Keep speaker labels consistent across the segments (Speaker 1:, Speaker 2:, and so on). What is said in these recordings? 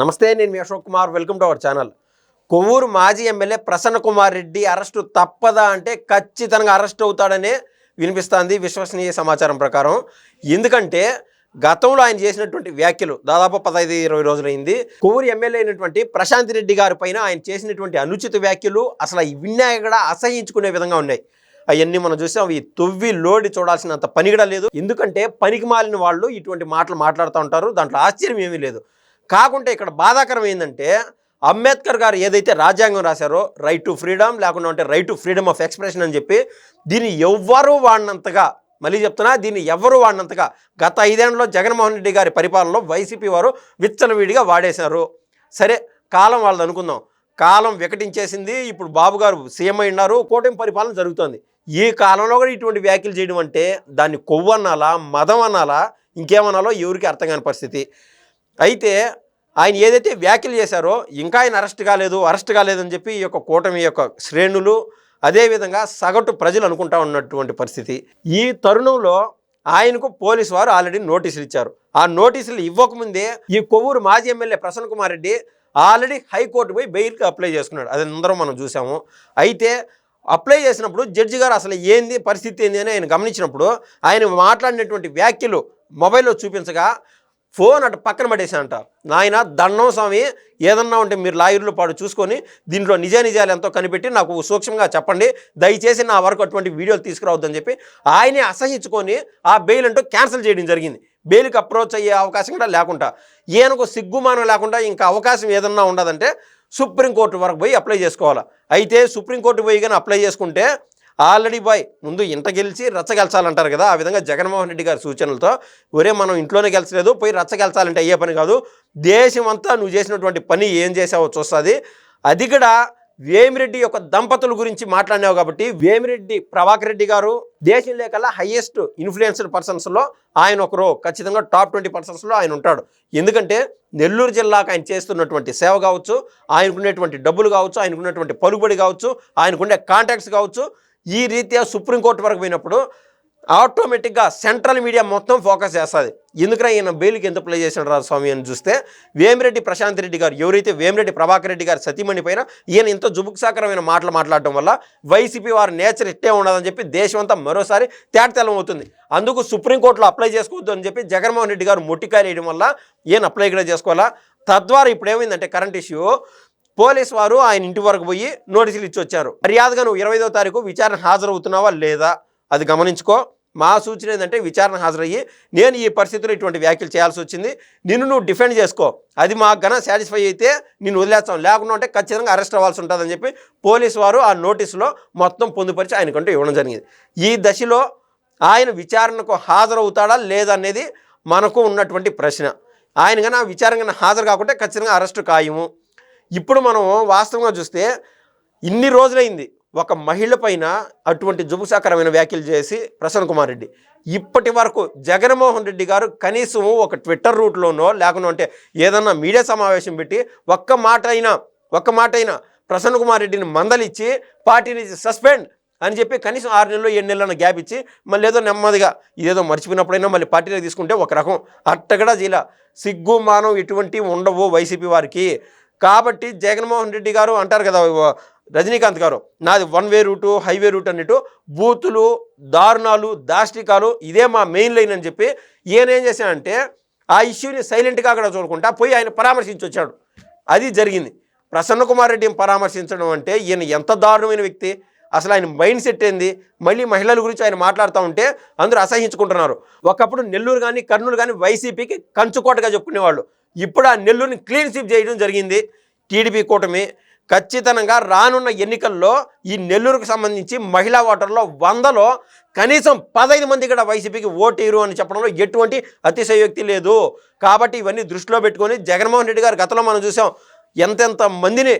Speaker 1: నమస్తే నేను మీ Ashok Kumar. Welcome to our channel. Kovvur మాజీ ఎమ్మెల్యే ప్రసన్న కుమార్ రెడ్డి అరెస్టు తప్పదా అంటే ఖచ్చితంగా అరెస్ట్ అవుతాడనే వినిపిస్తుంది విశ్వసనీయ సమాచారం ప్రకారం. ఎందుకంటే గతంలో ఆయన చేసినటువంటి వ్యాఖ్యలు దాదాపు పదహైదు ఇరవై రోజులైంది. కొవ్వూరు ఎమ్మెల్యే అయినటువంటి ప్రశాంత్ రెడ్డి గారి పైన ఆయన చేసినటువంటి అనుచిత వ్యాఖ్యలు అసలు విన్నాయి కూడా అసహించుకునే విధంగా ఉన్నాయి. అవన్నీ మనం చూసాం. అవి తొవ్వి లోడి చూడాల్సినంత పని కూడా లేదు. ఎందుకంటే పనికి మాలిన వాళ్ళు ఇటువంటి మాటలు మాట్లాడుతూ ఉంటారు. దాంట్లో ఆశ్చర్యం ఏమీ లేదు. కాకుంటే ఇక్కడ బాధాకరం ఏంటంటే అంబేద్కర్ గారు ఏదైతే రాజ్యాంగం రాశారో రైట్ టు ఫ్రీడమ్ లేకుండా అంటే right to freedom of expression అని చెప్పి దీన్ని ఎవ్వరూ వాడినంతగా మళ్ళీ చెప్తున్నా దీన్ని ఎవరు వాడినంతగా గత ఐదేళ్ళలో జగన్మోహన్ రెడ్డి గారి పరిపాలనలో వైసీపీ వారు విచ్చలవిడిగా వాడేశారు. సరే కాలం వాళ్ళది అనుకుందాం. కాలం వికటించేసింది ఇప్పుడు బాబు గారు సీఎం అయినారు కూటమి పరిపాలన జరుగుతోంది. ఈ కాలంలో కూడా ఇటువంటి వ్యాఖ్యలు చేయడం అంటే దాన్ని కొవ్వు అనాలా మదం అనాలా ఇంకేమనాలో ఎవరికి అర్థం కాని పరిస్థితి. అయితే ఆయన ఏదైతే వ్యాఖ్యలు చేశారో ఇంకా ఆయన అరెస్ట్ కాలేదు అరెస్ట్ కాలేదని చెప్పి ఈ యొక్క కూటమి యొక్క శ్రేణులు అదేవిధంగా సగటు ప్రజలు అనుకుంటా ఉన్నటువంటి పరిస్థితి. ఈ తరుణంలో ఆయనకు పోలీసు వారు ఆల్రెడీ నోటీసులు ఇచ్చారు. ఆ నోటీసులు ఇవ్వకముందే ఈ కొవ్వూరు మాజీ MLA Prasanna Kumar Reddy already high court పోయి బెయిల్కి అప్లై చేసుకున్నాడు. అది అందరం మనం చూసాము. అయితే అప్లై చేసినప్పుడు జడ్జి గారు అసలు ఏంది పరిస్థితి ఏంది అని ఆయన గమనించినప్పుడు ఆయన మాట్లాడినటువంటి వ్యాఖ్యలు మొబైల్లో చూపించగా ఫోన్ అటు పక్కన పడేసానంట నాయన దండం స్వామి ఏదన్నా ఉంటే మీరు లాయర్లు పాడు చూసుకొని దీంట్లో నిజ నిజాలు ఎంతో కనిపెట్టి నాకు సూక్ష్మంగా చెప్పండి. దయచేసి నా వరకు అటువంటి వీడియోలు తీసుకురావద్దని చెప్పి ఆయనే అసహించుకొని ఆ బెయిల్ అంటూ క్యాన్సిల్ చేయడం జరిగింది. బెయిల్కి అప్రోచ్ అయ్యే అవకాశం కూడా లేకుండా ఈయనకు సిగ్గుమానం లేకుండా ఇంకా అవకాశం ఏదన్నా ఉండదంటే సుప్రీంకోర్టు వరకు పోయి అప్లై చేసుకోవాలి. అయితే సుప్రీంకోర్టు పోయి కానీ అప్లై చేసుకుంటే ఆల్రెడీ బాయ్ ముందు ఇంట గెలిచి రచ్చగెలిచాలంటారు కదా ఆ విధంగా జగన్మోహన్ రెడ్డి గారి సూచనలతో. ఒరే మనం ఇంట్లోనే గెలిచలేదు పోయి రచ్చగెలిచాలంటే అయ్యే పని కాదు. దేశం అంతా నువ్వు చేసినటువంటి పని ఏం చేసావో చూస్తుంది. అది కూడా వేమిరెడ్డి యొక్క దంపతుల గురించి మాట్లాడినావు కాబట్టి వేమిరెడ్డి ప్రభాకర్ రెడ్డి గారు దేశంలో కల్లా హైయెస్ట్ ఇన్ఫ్లుయెన్స్డ్ పర్సన్స్లో ఆయన ఒకరు ఖచ్చితంగా టాప్ ట్వంటీ పర్సన్స్లో ఆయన ఉంటాడు. ఎందుకంటే నెల్లూరు జిల్లాకు ఆయన చేస్తున్నటువంటి సేవ కావచ్చు ఆయనకున్నటువంటి డబ్బులు కావచ్చు ఆయనకున్నటువంటి పలుబడి కావచ్చు ఆయనకుండే కాంటాక్ట్స్ కావచ్చు ఈ రీత్యా సుప్రీంకోర్టు వరకు పోయినప్పుడు ఆటోమేటిక్గా సెంట్రల్ మీడియా మొత్తం ఫోకస్ చేస్తుంది. ఎందుకన్నా ఈయన బెయిల్కి ఎంత ప్లే చేశాడు రా స్వామి అని చూస్తే వేమిరెడ్డి ప్రశాంత్ రెడ్డి గారు ఎవరైతే వేమిరెడ్డి ప్రభాకర్ రెడ్డి గారు సతీమణి పైన ఈయన ఎంతో జుబుక్సాకరమైన మాటలు మాట్లాడటం వల్ల వైసీపీ వారి నేచర్ ఇట్టే ఉండదని చెప్పి దేశమంతా మరోసారి తేటతెల్లం అవుతుంది. అందుకు సుప్రీంకోర్టులో అప్లై చేసుకోవద్దు అని చెప్పి జగన్మోహన్ రెడ్డి గారు మొట్టికాయలు వేయడం వల్ల ఈయన అప్లై కూడా చేసుకోవాలా? తద్వారా ఇప్పుడు ఏమైందంటే కరెంట్ ఇష్యూ పోలీస్ వారు ఆయన ఇంటి వరకు పోయి నోటీసులు ఇచ్చి వచ్చారు. మర్యాదగా నువ్వు ఇరవై తారీఖు విచారణ హాజరవుతున్నావా లేదా? అది గమనించుకో. మా సూచన ఏంటంటే విచారణ హాజరయ్యి నేను ఈ పరిస్థితిలో ఇటువంటి వ్యాఖ్యలు చేయాల్సి వచ్చింది. నిన్ను నువ్వు డిఫెండ్ చేసుకో. అది మాకు గన సాటిస్ఫై అయితే నేను వదిలేస్తాం. లేకుండా ఉంటే ఖచ్చితంగా అరెస్ట్ అవ్వాల్సి ఉంటుందని చెప్పి పోలీసు వారు ఆ నోటీసులో మొత్తం పొందుపరిచి ఆయనకంటూ ఇవ్వడం జరిగింది. ఈ దశలో ఆయన విచారణకు హాజరవుతాడా లేదనేది మనకు ఉన్నటువంటి ప్రశ్న. ఆయన కన్నా విచారణ కన్నా హాజరు కాకుంటే ఖచ్చితంగా అరెస్టు ఖాయము. ఇప్పుడు మనం వాస్తవంగా చూస్తే ఇన్ని రోజులైంది. ఒక మహిళ పైన అటువంటి జుబుసాకరమైన వ్యాఖ్యలు చేసి ప్రసన్న కుమార్ రెడ్డి. ఇప్పటి వరకు జగన్మోహన్ రెడ్డి గారు కనీసం ఒక ట్విట్టర్ రూట్లోనో లేకుండా అంటే ఏదన్నా మీడియా సమావేశం పెట్టి ఒక్క మాట అయినా ఒక్క మాట అయినా ప్రసన్న కుమార్ రెడ్డిని మందలిచ్చి పార్టీ నుంచి సస్పెండ్ అని చెప్పి కనీసం ఆరు నెలలు ఏడు నెలలను గ్యాప్ ఇచ్చి మళ్ళీ ఏదో నెమ్మదిగా ఇదేదో మర్చిపోయినప్పుడైనా మళ్ళీ పార్టీలో తీసుకుంటే ఒక రకం. అట్టగడా జీల సిగ్గు మానం ఇటువంటివి ఉండవు వైసీపీ వారికి. కాబట్టి జగన్మోహన్ రెడ్డి గారు అంటారు కదా రజనీకాంత్ గారు నాది one way route highway route అన్నట్టు బూతులు దారుణాలు దాష్టికాలు ఇదే మా మెయిన్ లైన్ అని చెప్పి ఈయన ఏం చేశానంటే ఆ ఇష్యూని సైలెంట్గా అక్కడ చూడకుండా పోయి ఆయన పరామర్శించి వచ్చాడు. అది జరిగింది. ప్రసన్న కుమార్ రెడ్డిని పరామర్శించడం అంటే ఈయన ఎంత దారుణమైన వ్యక్తి అసలు ఆయన మైండ్ సెట్ ఏంది? మళ్ళీ మహిళల గురించి ఆయన మాట్లాడుతూ ఉంటే అందరూ అసహించుకుంటున్నారు ఒకప్పుడు నెల్లూరు కానీ కర్నూలు కానీ వైసీపీకి కంచుకోటగా చెప్పుకునేవాళ్ళు. ఇప్పుడు ఆ నెల్లూరుని క్లీన్ స్వీప్ చేయడం జరిగింది టీడీపీ కూటమి. ఖచ్చితంగా రానున్న ఎన్నికల్లో ఈ నెల్లూరుకు సంబంధించి మహిళా ఓటర్లో వందలో కనీసం పదహైదు మంది కూడా వైసీపీకి ఓటేరు అని చెప్పడంలో ఎటువంటి అతిశయోక్తి లేదు. కాబట్టి ఇవన్నీ దృష్టిలో పెట్టుకొని జగన్మోహన్ రెడ్డి గారు గతంలో మనం చూసాం ఎంతెంత మందిని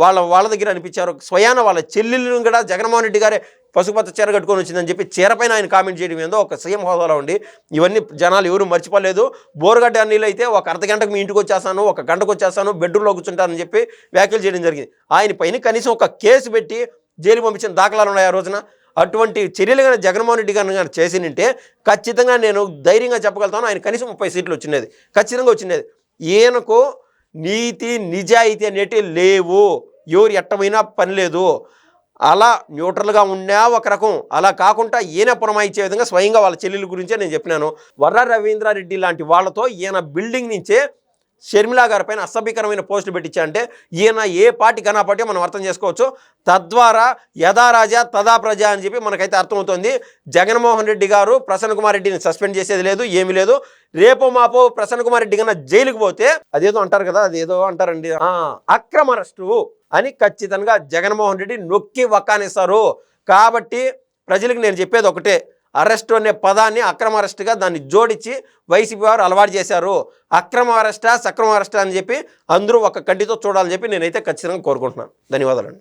Speaker 1: వాళ్ళ వాళ్ళ దగ్గర అనిపించారు. స్వయాన వాళ్ళ చెల్లెళ్ళను కూడా జగన్మోహన్ రెడ్డి గారే పసుపచ్చ చీర కట్టుకొని వచ్చిందని చెప్పి చీరపైన ఆయన కామెంట్ చేయడం ఏందో ఒక సీఎం హోదాలో ఉండి ఇవన్నీ జనాలు ఎవరు మర్చిపోలేదు. బోరుగడ్డ అన్నీలు అయితే ఒక అర్ధ గంటకు మీ ఇంటికి వచ్చేస్తాను ఒక గంటకు వచ్చేస్తాను బెడ్రూమ్లో కూర్చుంటానని చెప్పి వ్యాఖ్యలు చేయడం జరిగింది. ఆయన పైన కనీసం ఒక కేసు పెట్టి జైలు పంపించిన దాఖలాలు ఉన్నాయి ఆ రోజున? అటువంటి చర్యలు కానీ జగన్మోహన్ రెడ్డి గారిని కానీ చేసినంటే ఖచ్చితంగా నేను ధైర్యంగా చెప్పగలుగుతాను. ఆయన కనీసం ముప్పై సీట్లు వచ్చినది ఖచ్చితంగా వచ్చినది ఈయనకు నీతి నిజాయితీ అనేటివి లేవు. ఎవరు ఎట్టమైనా పని లేదు. అలా న్యూట్రల్గా ఉన్నా ఒక రకం. అలా కాకుండా ఈయన పునమాయించే విధంగా స్వయంగా వాళ్ళ చెల్లెల గురించే నేను చెప్పినాను. వర్ర రవీంద్రారెడ్డి లాంటి వాళ్ళతో ఈయన బిల్డింగ్ నుంచే షర్మిలా గారి పైన అసభ్యకరమైన పోస్టులు పెట్టించారంటే ఈయన ఏ పార్టీ కన్నా పార్టీ మనం అర్థం చేసుకోవచ్చు. తద్వారా యథా రాజా తదా ప్రజ అని చెప్పి మనకైతే అర్థమవుతుంది. జగన్మోహన్ రెడ్డి గారు ప్రసన్న కుమార్ రెడ్డిని సస్పెండ్ చేసేది లేదు ఏమీ లేదు. రేపు మాపో ప్రసన్న కుమార్ రెడ్డి కన్నా జైలుకు పోతే అదేదో అంటారు కదా అదేదో అంటారండి. అక్రమ అరెస్టు అని ఖచ్చితంగా జగన్మోహన్ రెడ్డి నొక్కి వక్కానిస్తారు. కాబట్టి ప్రజలకు నేను చెప్పేది ఒకటే అరెస్ట్ అనే పదాన్ని అక్రమ అరెస్ట్గా దాన్ని జోడించి వైసీపీ వారు అలవాటు చేశారు. అక్రమ అరెస్టా సక్రమ అరెస్టా అని చెప్పి అందరూ ఒక కంటితో చూడాలని చెప్పి నేనైతే ఖచ్చితంగా కోరుకుంటున్నాను. ధన్యవాదాలండి.